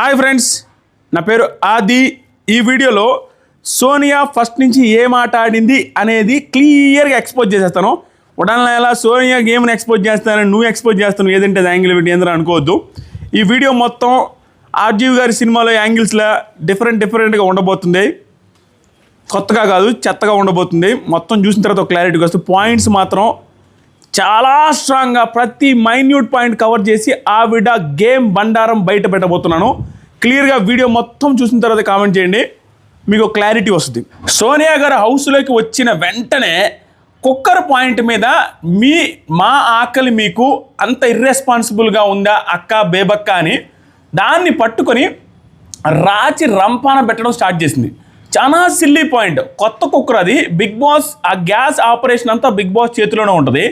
Hi friends నా పేరు ఆది. ఈ వీడియోలో సోనియా ఫస్ట్ నుంచి ఏం ఆట ఆడింది అనేది క్లియర్గా ఎక్స్పోజ్ చేసేస్తాను. ఉడాలని ఎలా సోనియా గేమ్ని ఎక్స్పోజ్ చేస్తాను నువ్వు ఎక్స్పోజ్ చేస్తాను ఏదంటే యాంగిల్ పెట్టి ఏంద్రా అనుకోవద్దు. ఈ వీడియో మొత్తం ఆర్జీవి గారి సినిమాలో యాంగిల్స్లో డిఫరెంట్ డిఫరెంట్గా ఉండబోతుంది. కొత్తగా కాదు చెత్తగా ఉండబోతుంది. మొత్తం చూసిన తర్వాత క్లారిటీకి వస్తే పాయింట్స్ మాత్రం చాలా స్ట్రాంగ్గా ప్రతి మైన్యూట్ పాయింట్ కవర్ చేసి ఆవిడ గేమ్ బండారం బయట పెట్టబోతున్నాను. క్లియర్గా వీడియో మొత్తం చూసిన తర్వాత కామెంట్ చేయండి. మీకు క్లారిటీ వస్తుంది. సోనియా గారు హౌస్లోకి వచ్చిన వెంటనే కుక్కర్ పాయింట్ మీద మీ మా ఆకలి మీకు అంత ఇర్రెస్పాన్సిబుల్గా ఉందా అక్క బేబక్క అని దాన్ని పట్టుకొని రాచి రంపాన పెట్టడం స్టార్ట్ చేసింది. చాలా సిల్లీ పాయింట్ కొత్త కుక్కర్ అది. బిగ్ బాస్ ఆ గ్యాస్ ఆపరేషన్ అంతా బిగ్ బాస్ చేతిలోనే ఉంటుంది.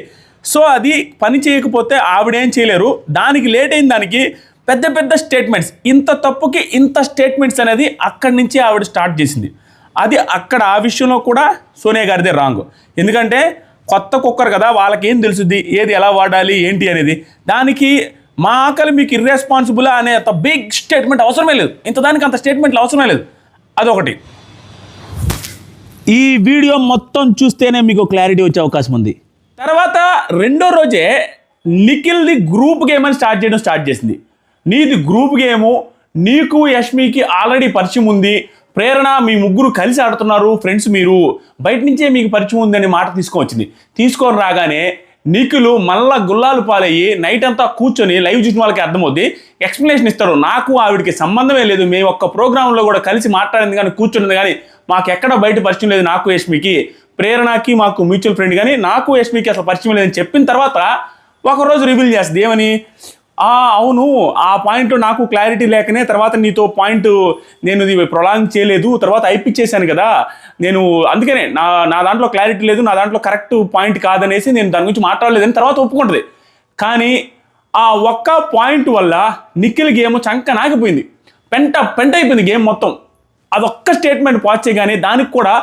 సో అది పని చేయకపోతే ఆవిడేం చేయలేరు. దానికి లేట్ అయిన దానికి పెద్ద పెద్ద స్టేట్మెంట్స్. ఇంత తప్పుకి ఇంత స్టేట్మెంట్స్ అనేది అక్కడి నుంచి ఆవిడ స్టార్ట్ చేసింది. అది అక్కడ ఆ విషయంలో కూడా సోనియా గారిదే రాంగ్. ఎందుకంటే కొత్త కుక్కర్ కదా వాళ్ళకి ఏం తెలుసుద్ది? ఏది ఎలా వాడాలి? ఏంటి అనేది? దానికి మా ఆకలి మీకు ఇర్రెస్పాన్సిబుల్ అనే అంత బిగ్ స్టేట్మెంట్ అవసరమే లేదు. ఇంత దానికి అంత స్టేట్మెంట్లు అవసరమే లేదు. అదొకటి. ఈ వీడియో మొత్తం చూస్తేనే మీకు క్లారిటీ వచ్చే అవకాశం ఉంది. తర్వాత రెండో రోజే నిఖిల్ది గ్రూప్ గేమ్ అని స్టార్ట్ చేయడం స్టార్ట్ చేసింది. నీది గ్రూప్ గేము నీకు యష్మికి ఆల్రెడీ పరిచయం ఉంది. ప్రేరణ మీ ముగ్గురు కలిసి ఆడుతున్నారు ఫ్రెండ్స్ మీరు. బయట నుంచే మీకు పరిచయం ఉందని మాట తీసుకొచ్చింది తీసుకొని రాగానే నిఖిలు మళ్ళా గుల్లాలు పాలయ్యి నైట్ అంతా కూర్చొని లైవ్ చూసిన వాళ్ళకి అర్థమవుద్ది. ఎక్స్ప్లెనేషన్ ఇస్తారు. నాకు ఆవిడకి సంబంధమే లేదు. మేము ఒక్క ప్రోగ్రాంలో కూడా కలిసి మాట్లాడింది కానీ కూర్చున్నది కానీ మాకు ఎక్కడ బయట పరిచయం లేదు నాకు యష్మికి. ప్రేరణకి మాకు మ్యూచువల్ ఫ్రెండ్ కానీ నాకు యష్మికి అసలు పరిచయం లేదని చెప్పిన తర్వాత ఒకరోజు రివీల్ చేస్తుంది. ఏమని? ఆ అవును ఆ పాయింట్ నాకు క్లారిటీ లేకనే తర్వాత నీతో పాయింట్ నేను ఇది ప్రొలాంగ్ చేయలేదు తర్వాత అయిపించేశాను కదా. నేను అందుకనే నా నా దాంట్లో క్లారిటీ లేదు నా దాంట్లో కరెక్ట్ పాయింట్ కాదనేసి నేను దాని గురించి మాట్లాడలేదని తర్వాత ఒప్పుకుంటుంది. కానీ ఆ ఒక్క పాయింట్ వల్ల నిఖిల్ గేమ్ చంక నాగిపోయింది. పెంట పెంట అయిపోయింది గేమ్ మొత్తం. అదొక్క స్టేట్మెంట్ పాచ్ చేయగానే దానికి కూడా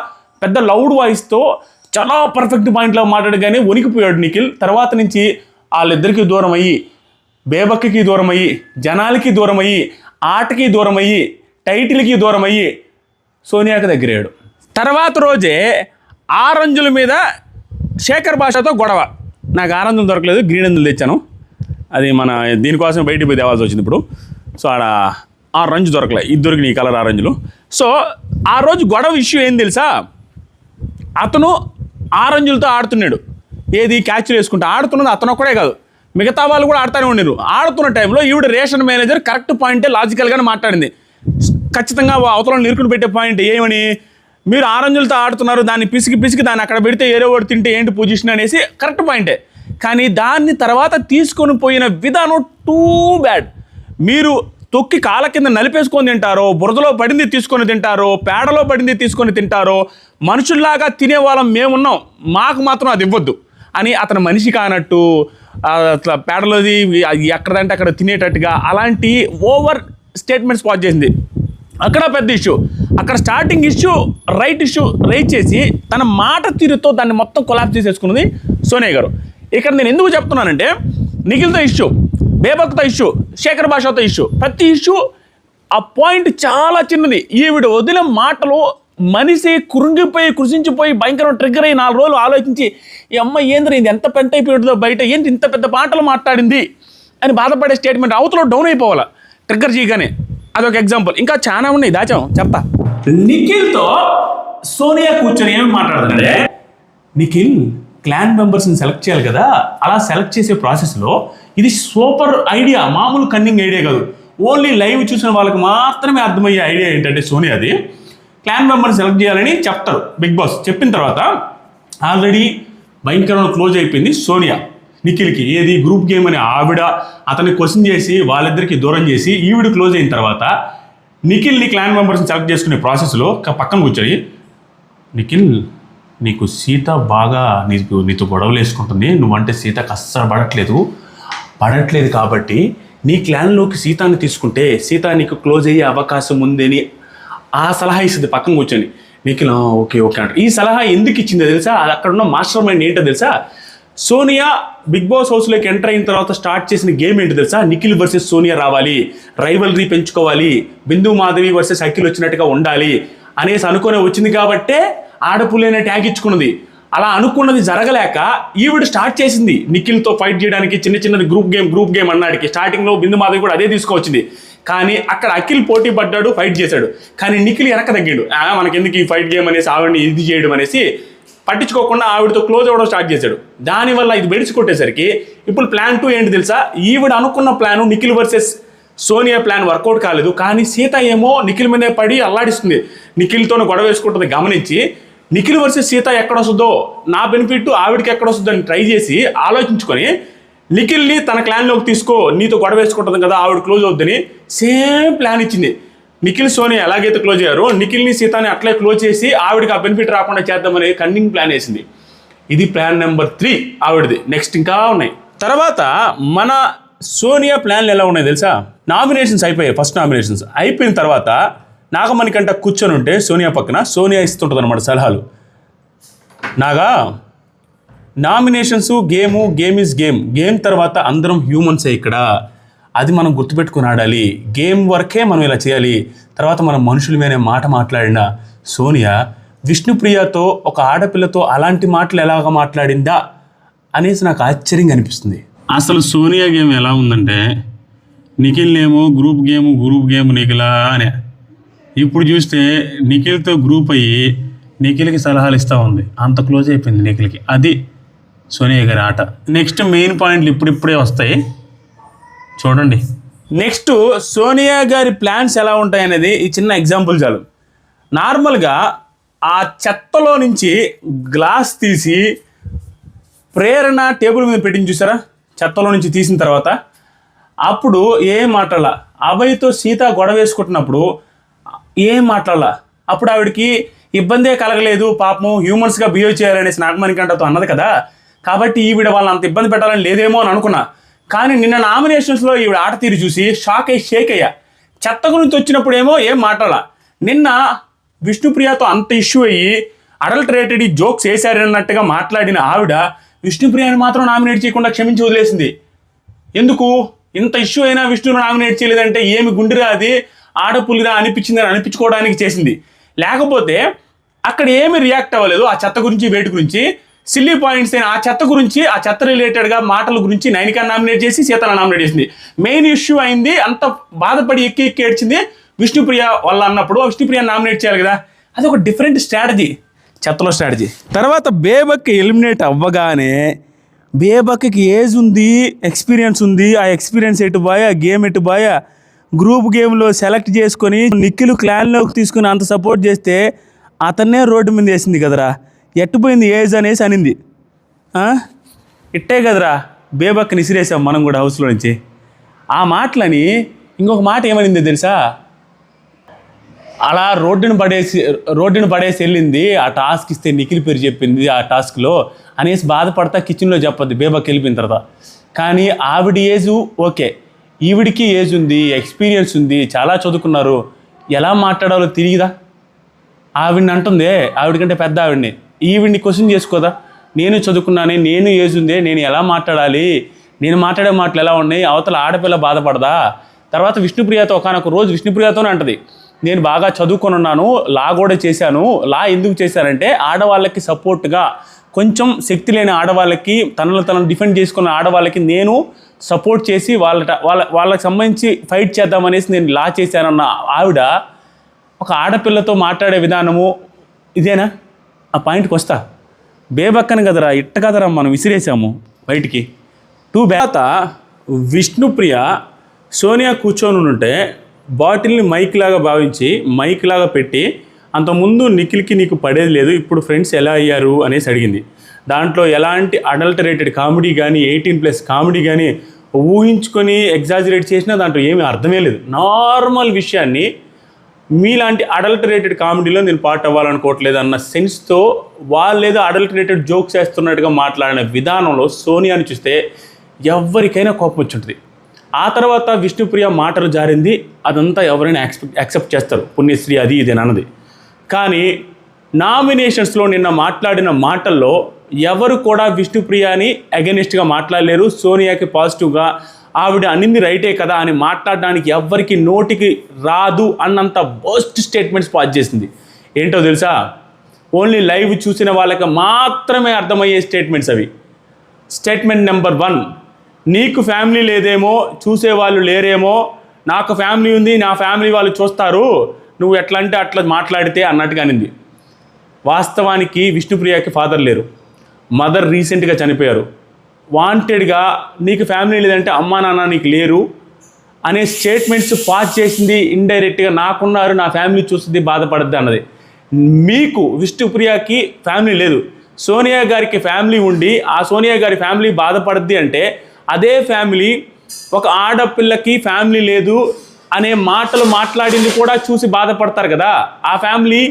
పెద్ద లౌడ్ వాయిస్తో చాలా పర్ఫెక్ట్ పాయింట్లో మాట్లాడగానే వణికిపోయాడు నిఖిల్. తర్వాత నుంచి వాళ్ళిద్దరికీ దూరం అయ్యి బేబక్కి దూరం అయ్యి జనాలకి దూరం అయ్యి ఆటకి దూరం అయ్యి టైటిల్కి దూరం అయ్యి సోనియాకి దగ్గరయ్యాడు. తర్వాత రోజే ఆరంజుల మీద శేఖర్ భాషతో గొడవ. నాకు ఆరంజులు దొరకలేదు గ్రీన్ అందులు తెచ్చాను. అది మన దీనికోసం బయటికి పోయి తేవాల్సి వచ్చింది ఇప్పుడు. సో ఆడ ఆరంజ్ దొరకలే ఇది దొరికినాయి ఈ కలర్ ఆరెంజ్లు. సో ఆ రోజు గొడవ ఇష్యూ ఏం తెలుసా? అతను ఆరంజులతో ఆడుతున్నాడు. ఏది క్యాచ్లు వేసుకుంటా ఆడుతున్నది అతను ఒక్కడే కాదు. మిగతా వాళ్ళు కూడా ఆడుతూనే ఉండేరు ఆడుతున్న టైంలో ఈవిడ రేషన్ మేనేజర్ కరెక్ట్ పాయింటే లాజికల్గానే మాట్లాడింది. ఖచ్చితంగా అవతల నిరుకుని పెట్టే పాయింట్ ఏమని? మీరు ఆరంజులతో ఆడుతున్నారు దాన్ని పిసికి పిసికి దాన్ని అక్కడ పెడితే ఏరో ఒకటి తింటే ఏంటి పొజిషన్ అనేసి కరెక్ట్ పాయింటే కానీ దాన్ని తర్వాత తీసుకొని పోయిన విధానం టూ బ్యాడ్ మీరు తొక్కి కాళ్ళ కింద నలిపేసుకొని తింటారో బురదలో పడింది తీసుకొని తింటారో పేడలో పడింది తీసుకొని తింటారో మనుషుల్లాగా తినే వాళ్ళం మేమున్నాం. మాకు మాత్రం అది ఇవ్వద్దు. అని అతను మనిషి కానట్టు అట్లా పేడలోది ఎక్కడంటే అక్కడ తినేటట్టుగా అలాంటి ఓవర్ స్టేట్మెంట్స్ స్పాట్ చేసింది. అక్కడ పెద్ద ఇష్యూ. అక్కడ starting issue right issue right చేసి తన మాట తీరుతో దాన్ని మొత్తం కొలాబ్ చేసేసుకున్నది సోనియా గారు. ఇక్కడ నేను ఎందుకు చెప్తున్నానంటే నిఖిల్తో ఇష్యూ. బేబక్తో ఇష్యూ శేఖర్ భాషతో ఇష్యూ. ప్రతి ఇష్యూ ఆ పాయింట్ చాలా చిన్నది. ఈవిడ వదిలిన మాటలు మనిషి కురుంగిపోయి కృషించిపోయి భయంకరం ట్రిగ్గర్ అయ్యి నాలుగు రోజులు ఆలోచించి ఈ అమ్మ ఏంద్ర ఇది ఎంత పెంట అయిపోయిందో బయట ఏంటి ఇంత పెద్ద మాటలు మాట్లాడింది? అని బాధపడే స్టేట్మెంట్ అవతల డౌన్ అయిపోవాలా ట్రిగ్గర్ చేయగానే. అదొక ఎగ్జాంపుల్ ఇంకా చాలా ఉన్నాయి. దాచాం. చెప్తా. నిఖిల్తో సోనియా కూర్చొని ఏమి మాట్లాడుతుందంటే నిఖిల్ క్లాన్ మెంబర్స్ని సెలెక్ట్ చేయాలి కదా. అలా సెలెక్ట్ చేసే ప్రాసెస్లో ఇది సూపర్ ఐడియా మామూలు కన్నింగ్ ఐడియా కాదు. ఓన్లీ లైవ్ చూసిన వాళ్ళకి మాత్రమే అర్థమయ్యే ఐడియా ఏంటంటే సోనియాది క్లాన్ మెంబర్ని సెలెక్ట్ చేయాలని చెప్తారు బిగ్ బాస్ చెప్పిన తర్వాత ఆల్రెడీ భయంకరంగా క్లోజ్ అయిపోయింది సోనియా. నిఖిల్కి ఏది గ్రూప్ గేమ్ అని ఆవిడ అతన్ని క్వశ్చన్ చేసి వాళ్ళిద్దరికి దూరం చేసి ఈవిడ క్లోజ్ అయిన తర్వాత నిఖిల్ని క్లాన్ మెంబర్స్ని సెలెక్ట్ చేసుకునే ప్రాసెస్లో పక్కన కూర్చొని నిఖిల్ నీకు సీత బాగా నీకు నీతో గొడవలు వేసుకుంటుంది. నువ్వంటే సీతకు అస్సలు పడట్లేదు. పడట్లేదు కాబట్టి నీ క్లాన్లోకి సీతాన్ని తీసుకుంటే సీత నీకు క్లోజ్ అయ్యే అవకాశం ఉందని ఆ సలహా ఇస్తుంది పక్కన కూర్చొని. నిఖిల్ ఓకే ఓకే అంటారు ఈ సలహా ఎందుకు ఇచ్చిందో తెలుసా? అది అక్కడ ఉన్న మాస్టర్ మైండ్ ఏంటో తెలుసా? సోనియా బిగ్ బాస్ హౌస్లోకి ఎంటర్ అయిన తర్వాత స్టార్ట్ చేసిన గేమ్ ఏంటి తెలుసా? నిఖిల్ వర్సెస్ సోనియా రావాలి రైవల్రీ పెంచుకోవాలి బిందు మాధవి వర్సెస్ అఖిల్ వచ్చినట్టుగా ఉండాలి అనేసి అనుకునే వచ్చింది కాబట్టే ఆడపుల్లేనే ట్యాగ్ ఇచ్చుకున్నది. అలా అనుకున్నది జరగలేక ఈవిడ స్టార్ట్ చేసింది. నిఖిల్తో ఫైట్ చేయడానికి చిన్న చిన్న గ్రూప్ గేమ్ గ్రూప్ గేమ్ అన్నాడికి. స్టార్టింగ్లో బిందు మాధవి కూడా అదే తీసుకొచ్చింది. కానీ అక్కడ అఖిల్ పోటీ పడ్డాడు ఫైట్ చేశాడు. కానీ నిఖిల్ వెనక తగ్గాడు. "ఆ, మనకెందుకు ఈ ఫైట్ గేమ్ అనేసి ఆవిడని ఇది చేయడం అనేసి పట్టించుకోకుండా ఆవిడతో క్లోజ్ అవ్వడం స్టార్ట్ చేశాడు. దానివల్ల ఇది బెడిచి కొట్టేసరికి ఇప్పుడు ప్లాన్ టూ ఏంటి తెలుసా? ఈవిడ అనుకున్న plan Nikhil versus Sonia plan work out కాలేదు. కానీ సీత ఏమో నిఖిల్ మీదే పడి అల్లాడిస్తుంది. నిఖిల్తో గొడవ వేసుకుంటుంది. గమనించి నిఖిల్ వర్సెస్ సీత ఎక్కడ వస్తుందో నా బెనిఫిట్ ఆవిడకి ఎక్కడ వస్తుందో అని ట్రై చేసి ఆలోచించుకొని నిఖిల్ని తన క్లాన్లోకి తీసుకో నీతో గొడవ వేసుకుంటుంది కదా ఆవిడ క్లోజ్ అవుద్దని సేమ్ ప్లాన్ ఇచ్చింది. నిఖిల్ సోని ఎలాగైతే క్లోజ్ అయ్యారో నిఖిల్ని సీతాని అట్లే క్లోజ్ చేసి ఆవిడకి ఆ బెనిఫిట్ రాకుండా చేద్దామని కన్నింగ్ ప్లాన్ వేసింది. ఇది ప్లాన్ నెంబర్ త్రీ ఆవిడది. నెక్స్ట్ ఇంకా ఉన్నాయి. తర్వాత మన సోనియా ప్లాన్లు ఎలా ఉన్నాయి తెలుసా? నామినేషన్స్ అయిపోయాయి ఫస్ట్ నామినేషన్స్. అయిపోయిన తర్వాత నాగమణి కంట కూర్చొని ఉంటే సోనియా పక్కన సోనియా ఇస్తుంటుంది అనమాట సలహాలు. Naga nominations game game is game. Game తర్వాత అందరం హ్యూమన్సే ఇక్కడ. అది మనం గుర్తుపెట్టుకుని ఆడాలి. గేమ్ వరకే మనం ఇలా చేయాలి. తర్వాత మనం మనుషుల మీదే మాట మాట్లాడిన సోనియా విష్ణుప్రియతో ఒక ఆడపిల్లతో అలాంటి మాటలు ఎలాగ మాట్లాడిందా అనేసి నాకు ఆశ్చర్యంగా అనిపిస్తుంది. అసలు సోనియా గేమ్ ఎలా ఉందంటే నిఖిల్ ఏమో గ్రూప్ గేమ్ గ్రూప్ గేమ్ నిఖిలా అనే. ఇప్పుడు చూస్తే నిఖిల్తో గ్రూప్ అయ్యి నిఖిల్కి సలహాలు ఇస్తూ ఉంది. అంత క్లోజ్ అయిపోయింది నిఖిల్కి. అది సోనియా గారి ఆట. నెక్స్ట్ మెయిన్ పాయింట్లు ఇప్పుడిప్పుడే వస్తాయి. చూడండి. నెక్స్ట్ సోనియా గారి ప్లాన్స్ ఎలా ఉంటాయి అనేది ఈ చిన్న ఎగ్జాంపుల్ చాలు. నార్మల్గా ఆ చెత్తలో నుంచి గ్లాస్ తీసి ప్రేరణ టేబుల్ మీద పెట్టింది చూసారా? చెత్తలో నుంచి తీసిన తర్వాత అప్పుడు ఏం మాటల? అభయ్తో సీత గొడవ వేసుకుంటున్నప్పుడు ఏం మాట్లాడాల? అప్పుడు ఆవిడకి ఇబ్బందే కలగలేదు పాపము హ్యూమన్స్గా బిహేవ్ చేయాలనేసి నాగమణికంటతో అన్నది కదా? కాబట్టి ఈవిడ వాళ్ళని అంత ఇబ్బంది పెట్టాలని లేదేమో అని అనుకున్నా. కానీ నిన్న నామినేషన్స్లో ఈవిడ ఆట తీరు చూసి షాక్ అయ్యి షేక్ అయ్యా. చెత్త గురించి వచ్చినప్పుడు ఏమో ఏం మాట్లాడాల. నిన్న విష్ణుప్రియతో అంత ఇష్యూ అయ్యి అడల్టరేటెడ్ జోక్స్ వేశారన్నట్టుగా మాట్లాడిన ఆవిడ విష్ణుప్రియని మాత్రం నామినేట్ చేయకుండా క్షమించి వదిలేసింది. ఎందుకు? ఇంత ఇష్యూ అయినా విష్ణును నామినేట్ చేయలేదంటే ఏమి గుండెరా అది ఆడపులిరా అనిపించింది అని అనిపించుకోవడానికి చేసింది. లేకపోతే అక్కడ ఏమి రియాక్ట్ అవ్వలేదు ఆ చెత్త గురించి వేటి గురించి. సిల్లీ పాయింట్స్ అయిన ఆ చెత్త గురించి ఆ చెత్త రిలేటెడ్గా మాటల గురించి నైనిక నామినేట్ చేసి సీతను నామినేట్ చేసింది. మెయిన్ ఇష్యూ అయింది అంత బాధపడి ఎక్కి ఎక్కి ఏడ్చింది విష్ణుప్రియ వల్ల అన్నప్పుడు. విష్ణుప్రియ నామినేట్ చేయాలి కదా. అది ఒక డిఫరెంట్ స్ట్రాటజీ చెత్తలో స్ట్రాటజీ తర్వాత బేబక్ ఎలిమినేట్ అవ్వగానే బేబక్కి ఏజ్ ఉంది ఎక్స్పీరియన్స్ ఉంది. ఆ ఎక్స్పీరియన్స్ ఎటు బాయా గేమ్ ఎటు బాయా? గ్రూప్ గేమ్లో సెలెక్ట్ చేసుకొని నిఖిల్ క్లాన్లోకి తీసుకుని అంత సపోర్ట్ చేస్తే అతన్నే రోడ్డు మీద వేసింది కదరా. ఎట్టుపోయింది ఏజ్ అనేసి అనింది. ఇట్టే కదరా. బేబక్కని ఇసిరేసాం మనం కూడా హౌస్లో నుంచి. ఆ మాటలని ఇంకొక మాట ఏమనింది తెలుసా? అలా రోడ్డును పడేసి రోడ్డును పడేసి వెళ్ళింది ఆ టాస్క్ ఇస్తే నిఖిల్ పేరు చెప్పింది ఆ టాస్క్లో అనేసి బాధపడతా కిచెన్లో చెప్పద్ది బేబాకి వెళ్ళిపోయిన తర్వాత. కానీ ఆవిడ ఏజు ఓకే. ఈవిడికి ఏజ్ ఉంది ఎక్స్పీరియన్స్ ఉంది చాలా చదువుకున్నారు. ఎలా మాట్లాడాలో తిరిగిదా ఆవిడ్ని అంటుందే ఆవిడకంటే పెద్ద ఆవిడ్ని. ఈవిడిని క్వశ్చన్ చేసుకోదా? నేను చదువుకున్నానే నేను ఏజ్ ఉందే నేను ఎలా మాట్లాడాలి? నేను మాట్లాడే మాటలు ఎలా ఉన్నాయి? అవతల ఆడపిల్ల బాధపడదా? తర్వాత విష్ణుప్రియతో ఒకనొక రోజు విష్ణుప్రియతోనే అంటది నేను బాగా చదువుకొని ఉన్నాను లా కూడా చేశాను. లా ఎందుకు చేశానంటే ఆడవాళ్ళకి సపోర్ట్గా కొంచెం శక్తి లేని ఆడవాళ్ళకి తనను తనను డిఫెండ్ చేసుకున్న ఆడవాళ్ళకి నేను సపోర్ట్ చేసి వాళ్ళ వాళ్ళ వాళ్ళకి సంబంధించి ఫైట్ చేద్దామనేసి నేను లా చేశానన్న ఆవిడ ఒక ఆడపిల్లతో మాట్లాడే విధానము ఇదేనా? ఆ పాయింట్కి వస్తా. బేబక్కన కదరా ఇట్ట కదరా మనం విసిరేసాము బయటికి. టూ బ్యాత విష్ణుప్రియ సోనియా కూర్చొని ఉంటే బాటిల్ని మైక్ లాగా భావించి మైక్ లాగా పెట్టి అంతకుముందు నిఖిల్కి నీకు పడేది లేదు ఇప్పుడు ఫ్రెండ్స్ ఎలా అయ్యారు అనేసి అడిగింది. దాంట్లో ఎలాంటి అడల్టరేటెడ్ కామెడీ కానీ ఎయిటీన్ ప్లస్ కామెడీ కానీ ఊహించుకొని ఎగ్జాజరేట్ చేసినా దాంట్లో ఏమీ అర్థమే లేదు. నార్మల్ విషయాన్ని మీలాంటి అడల్టరేటెడ్ కామెడీలో నేను పార్ట్ అవ్వాలనుకోవట్లేదు అన్న సెన్స్తో వాళ్ళు ఏదో అడల్టరేటెడ్ జోక్స్ వేస్తున్నట్టుగా మాట్లాడిన విధానంలో సోనియాని చూస్తే ఎవరికైనా కోపం వచ్చుంటుంది. ఆ తర్వాత విష్ణుప్రియ మాటలు జారింది అదంతా ఎవరైనా యాక్సెప్ట్ యాక్సెప్ట్ చేస్తారు. పుణ్యశ్రీ అది ఇది అన్నది. కానీ నామినేషన్స్లో నిన్న మాట్లాడిన మాటల్లో ఎవరు కూడా విష్ణుప్రియాని అగెనిస్ట్గా మాట్లాడలేరు సోనియాకి పాజిటివ్గా ఆవిడ అన్నింది రైటే కదా అని మాట్లాడడానికి ఎవరికి నోటికి రాదు అన్నంత బోస్ట్ స్టేట్మెంట్స్ పాస్ చేసింది. ఏంటో తెలుసా? ఓన్లీ లైవ్ చూసిన వాళ్ళకి మాత్రమే అర్థమయ్యే స్టేట్మెంట్స్ అవి. స్టేట్మెంట్ నెంబర్ వన్ నీకు ఫ్యామిలీ లేదేమో చూసేవాళ్ళు లేరేమో నాకు ఫ్యామిలీ ఉంది నా ఫ్యామిలీ వాళ్ళు చూస్తారు నువ్వు ఎట్లా అంటే అట్లా మాట్లాడితే అన్నట్టుగా అనింది. వాస్తవానికి విష్ణుప్రియకి ఫాదర్ లేరు. మదర్ రీసెంట్గా చనిపోయారు. వాంటెడ్గా నీకు ఫ్యామిలీ లేదంటే అమ్మా నాన్న నీకు లేరు అనే స్టేట్మెంట్స్ పాస్ చేసింది ఇండైరెక్ట్గా నాకున్నారు నా ఫ్యామిలీ చూస్తుంది బాధపడద్దు అన్నది. మీకు విష్ణుప్రియకి ఫ్యామిలీ లేదు. సోనియా గారికి ఫ్యామిలీ ఉండి ఆ సోనియా గారి ఫ్యామిలీ బాధపడద్ది అంటే అదే ఫ్యామిలీ ఒక ఆడపిల్లకి ఫ్యామిలీ లేదు అనే మాటలు మాట్లాడింది కూడా చూసి బాధపడతారు కదా. ఆ ఫ్యామిలీ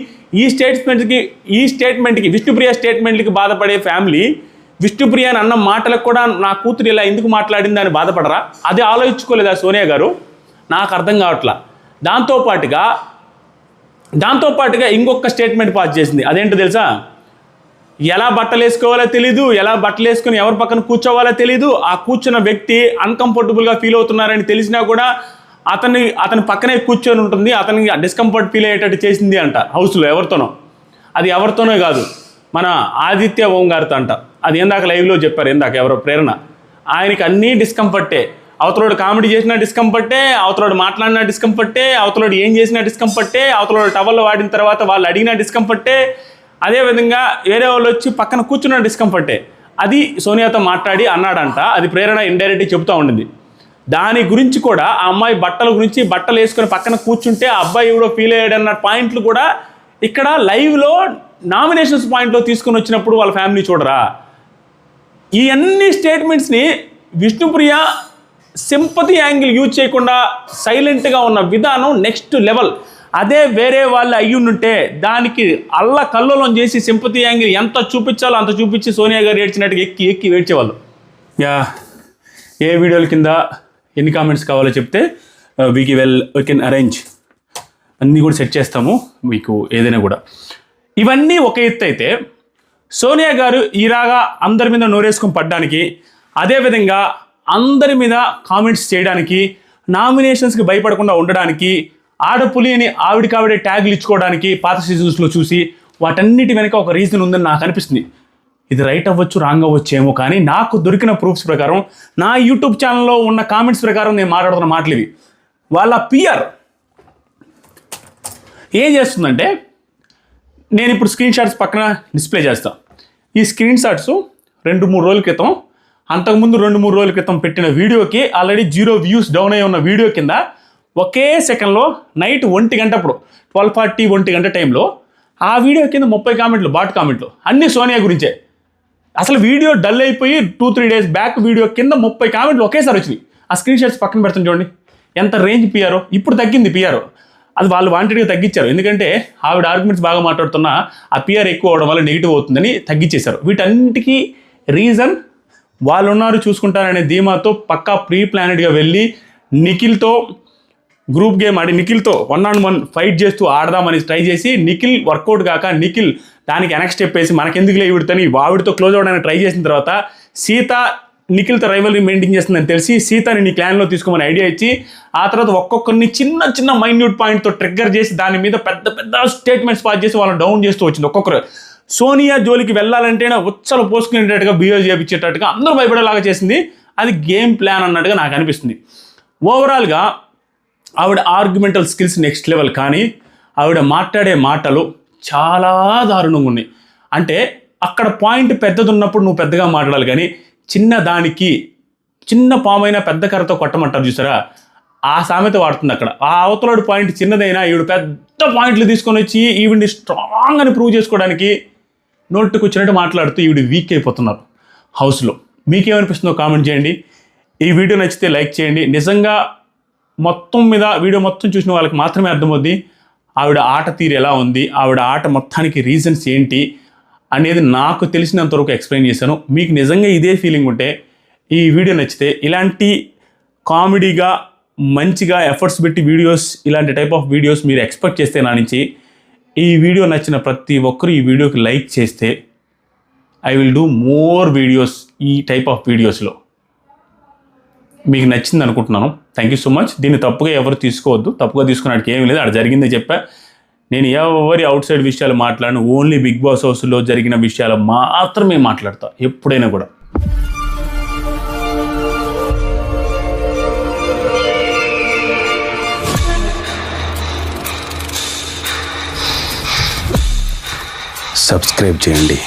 ఈ స్టేట్మెంట్కి ఈ స్టేట్మెంట్కి విష్ణుప్రియ స్టేట్మెంట్కి బాధపడే ఫ్యామిలీ విష్ణుప్రియ అని అన్న మాటలకు కూడా నా కూతురు ఇలా ఎందుకు మాట్లాడింది అని బాధపడరా? అది ఆలోచించుకోలేదా సోనియా గారు? నాకు అర్థం కావట్లా. దాంతోపాటుగా దాంతోపాటుగా ఇంకొక స్టేట్మెంట్ పాస్ చేసింది. అదేంటో తెలుసా? ఎలా బట్టలు వేసుకోవాలో తెలీదు ఎలా బట్టలు వేసుకుని ఎవరి పక్కన కూర్చోవాలో తెలీదు ఆ కూర్చున్న వ్యక్తి అన్కంఫర్టబుల్గా ఫీల్ అవుతున్నారని తెలిసినా కూడా అతన్ని అతని పక్కనే కూర్చొని ఉంటుంది అతనికి డిస్కంఫర్ట్ ఫీల్ అయ్యేటట్టు చేసింది అంట హౌస్లో ఎవరితోనో. అది ఎవరితోనో కాదు మన ఆదిత్య ఓం గారితో అంట. అది ఇందాక లైవ్లో చెప్పారు ఇందాక ఎవరో ప్రేరణ. ఆయనకి అన్నీ డిస్కంఫర్టే అవతలోడు కామెడీ చేసినా డిస్కంఫర్టే అవతలోడు మాట్లాడినా డిస్కంఫర్టే అవతలోడు ఏం చేసినా డిస్కంఫర్టే అవతలోడు టవల్ వాడిన తర్వాత వాళ్ళు అడిగినా డిస్కంఫర్టే అదేవిధంగా వేరే వాళ్ళు వచ్చి పక్కన కూర్చున్న డిస్కంఫర్టే అది సోనియాతో మాట్లాడి అన్నాడంట అది ప్రేరణ ఇండైరెక్ట్గా చెబుతూ ఉండింది. దాని గురించి కూడా ఆ అమ్మాయి బట్టల గురించి బట్టలు వేసుకొని పక్కన కూర్చుంటే ఆ అబ్బాయి ఎవడో ఫీల్ అయ్యాడు అన్న పాయింట్లు కూడా ఇక్కడ లైవ్లో నామినేషన్స్ పాయింట్లో తీసుకొని వచ్చినప్పుడు వాళ్ళ ఫ్యామిలీ చూడరా. ఈ అన్ని స్టేట్మెంట్స్ని విష్ణుప్రియ సింపతి యాంగిల్ యూజ్ చేయకుండా సైలెంట్గా ఉన్న విధానం నెక్స్ట్ లెవెల్ అదే వేరే వాళ్ళు అయ్యుండుంటే దానికి అల్ల కల్లోలం చేసి సింపతి యాంగిల్ ఎంత చూపించాలో అంత చూపించి సోనియా గారు ఏడ్చినట్టుగా ఎక్కి ఎక్కి ఏడ్చేవాళ్ళు. యా ఏ వీడియోల కింద ఎన్ని కామెంట్స్ కావాలో చెప్తే వీకి వెల్ వీ కెన్ అరేంజ్ అన్నీ కూడా సెట్ చేస్తాము మీకు ఏదైనా కూడా. ఇవన్నీ ఒక ఎత్తు అయితే సోనియా గారు ఈరాగా అందరి మీద నోరేసుకొని పడ్డానికి అదేవిధంగా అందరి మీద కామెంట్స్ చేయడానికి నామినేషన్స్కి భయపడకుండా ఉండడానికి ఆడపులి అని ఆవిడికావిడే ట్యాగులు ఇచ్చుకోవడానికి పాత సీజన్స్లో చూసి వాటన్నిటి వెనక ఒక రీజన్ ఉందని నాకు అనిపిస్తుంది. ఇది రైట్ అవ్వచ్చు రాంగ్ అవ్వచ్చేమో కానీ నాకు దొరికిన ప్రూఫ్స్ ప్రకారం నా యూట్యూబ్ ఛానల్లో ఉన్న కామెంట్స్ ప్రకారం నేను మాట్లాడుతున్న మాటలు ఇవి. వాళ్ళ పిఆర్ ఏం చేస్తుందంటే నేను ఇప్పుడు స్క్రీన్ షాట్స్ పక్కన డిస్ప్లే చేస్తా. ఈ స్క్రీన్ షాట్స్ రెండు మూడు రోజుల క్రితం అంతకుముందు రెండు మూడు రోజుల క్రితం పెట్టిన వీడియోకి ఆల్రెడీ జీరో వ్యూస్ డౌన్ అయి ఉన్న వీడియో కింద ఒకే సెకండ్లో నైట్ ఒంటి గంట అప్పుడు ట్వెల్వ్ ఫార్టీ ఒంటి గంట టైంలో ఆ వీడియో కింద ముప్పై కామెంట్లు బాట్ కామెంట్లు. అన్నీ సోనియా గురించే. అసలు వీడియో డల్ అయిపోయి two three days back video కింద ముప్పై కామెంట్లు ఒకేసారి వచ్చినాయి. ఆ స్క్రీన్ షాట్స్ పక్కన పెడుతుంది చూడండి. ఎంత రేంజ్ పిఆరో ఇప్పుడు తగ్గింది పిఆర్ అది వాళ్ళు వాంటెడ్గా తగ్గించారు. ఎందుకంటే ఆవిడ ఆర్గ్యుమెంట్స్ బాగా మాట్లాడుతున్నా ఆ పిఆర్ ఎక్కువ అవడం వల్ల నెగిటివ్ అవుతుందని తగ్గించేశారు. వీటన్నిటికీ రీజన్ వాళ్ళు ఉన్నారు చూసుకుంటారనే ధీమాతో పక్కా ప్రీ ప్లానెడ్గా వెళ్ళి నిఖిల్తో గ్రూప్ గేమ్ ఆడి నిఖిల్తో వన్ ఆన్ వన్ ఫైట్ చేస్తూ ఆడదామని ట్రై చేసి నిఖిల్ వర్కౌట్ కాక నిఖిల్ దానికి వెనక్కి స్టెప్ వేసి మనకెందుకులే ఈవిడతని ఆవిడతో క్లోజ్ అవ్వడానికి ట్రై చేసిన తర్వాత సీత నిఖిల్తో రైవల్ని మెయింటైన్ చేస్తుందని తెలిసి సీతని నీ క్లాన్లో తీసుకోమని ఐడియా ఇచ్చి ఆ తర్వాత ఒక్కొక్కరిని చిన్న చిన్న మైన్యూట్ పాయింట్తో ట్రిగ్గర్ చేసి దాని మీద పెద్ద పెద్ద స్టేట్మెంట్స్ పాస్ చేసి వాళ్ళని డౌన్ చేస్తూ వచ్చింది ఒక్కొక్కరు. సోనియా జోలికి వెళ్ళాలంటేనే ఉచ్చలు పోసుకునేటట్టుగా బిహేవ్ చేయించేటట్టుగా అందరూ భయపడేలాగా చేసింది. అది గేమ్ ప్లాన్ అన్నట్టుగా నాకు అనిపిస్తుంది. ఓవరాల్గా ఆవిడ ఆర్గ్యుమెంటల్ స్కిల్స్ నెక్స్ట్ లెవెల్ కానీ ఆవిడ మాట్లాడే మాటలు చాలా దారుణంగా ఉన్నాయి. అంటే అక్కడ పాయింట్ పెద్దది ఉన్నప్పుడు నువ్వు పెద్దగా మాట్లాడాలి కానీ చిన్న దానికి చిన్న పామైనా పెద్ద కర్రతో కొట్టమంటారు చూసారా? ఆ సామెత వాడుతుంది అక్కడ. ఆ అవతలాడు పాయింట్ చిన్నదైనా ఈవిడ పెద్ద పాయింట్లు తీసుకొని వచ్చి ఈవిడ్ని స్ట్రాంగ్ అని ప్రూవ్ చేసుకోవడానికి నోటుకు వచ్చినట్టు మాట్లాడుతూ ఈవిడ వీక్ అయిపోతున్నారు హౌస్లో మీకేమనిపిస్తుందో కామెంట్ చేయండి. ఈ వీడియో నచ్చితే లైక్ చేయండి. నిజంగా మొత్తం మీద వీడియో మొత్తం చూసిన వాళ్ళకి మాత్రమే అర్థమవుద్ది ఆవిడ ఆట తీరు ఎలా ఉంది ఆవిడ ఆట మొత్తానికి రీజన్స్ ఏంటి అనేది నాకు తెలిసినంతవరకు ఎక్స్ప్లెయిన్ చేశాను. మీకు నిజంగా ఇదే ఫీలింగ్ ఉంటే ఈ వీడియో నచ్చితే ఇలాంటి కామెడీగా మంచిగా ఎఫర్ట్స్ పెట్టి వీడియోస్ ఇలాంటి టైప్ ఆఫ్ వీడియోస్ మీరు ఎక్స్పెక్ట్ చేస్తే నా నుంచి ఈ వీడియో నచ్చిన ప్రతి ఒక్కరు ఈ వీడియోకి లైక్ చేస్తే I will do more videos ఈ టైప్ ఆఫ్ వీడియోస్లో మీకు నచ్చింది అనుకుంటున్నాను. థ్యాంక్ యూ సో మచ్ దీన్ని తప్పుగా ఎవరు తీసుకోవద్దు. తప్పుగా తీసుకున్నాడికి ఏమీ లేదు. అక్కడ జరిగిందే చెప్పా. నేను ఎవరి అవుట్ సైడ్ విషయాలు మాట్లాడను. ఓన్లీ బిగ్ బాస్ హౌస్లో జరిగిన విషయాలు మాత్రమే మాట్లాడతా. ఎప్పుడైనా కూడా. సబ్స్క్రైబ్ చేయండి.